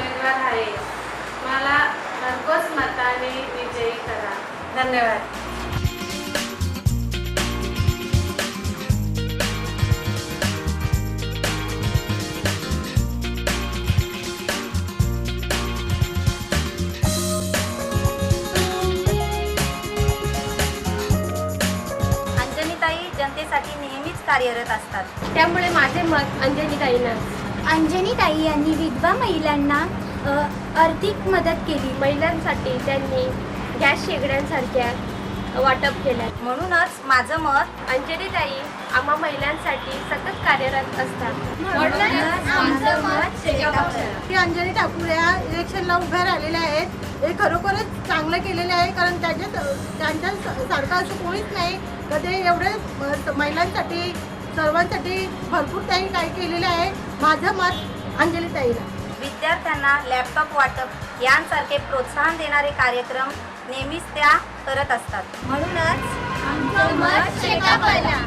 येणार आहे. मला भरघोस मताने विजयी करा. धन्यवाद. अंजनीताई जनतेसाठी नेहमीच कार्यरत असतात. त्यामुळे माझे मत अंजनी ताईंनाच अंजनीताई यांनी विधवा महिलांना आर्थिक मदत केली. महिलांसाठी त्यांनी गॅस शेगड्यांसारख्या वाटप केल्या. म्हणूनच माझं मत अंजली ताई आम्हा महिलांसाठी सतत कार्यरत असतात. की अंजली ठाकूर या इलेक्शनला उभ्या राहिलेल्या आहेत. हे खरोखरच चांगलं केलेलं आहे कारण त्याच्यात त्यांच्या सारखं असं कोणीच नाही. तर ते एवढे महिलांसाठी सर्वांसाठी भरपूर त्यांनी काही केलेलं आहे. माझं मत अंजली ताईला. विद्यार्थ्यांना लॅपटॉप वाटप यांसारखे प्रोत्साहन देणारे कार्यक्रम नेहमीच त्या करत असतात. म्हणूनच आमचं मत शेकापला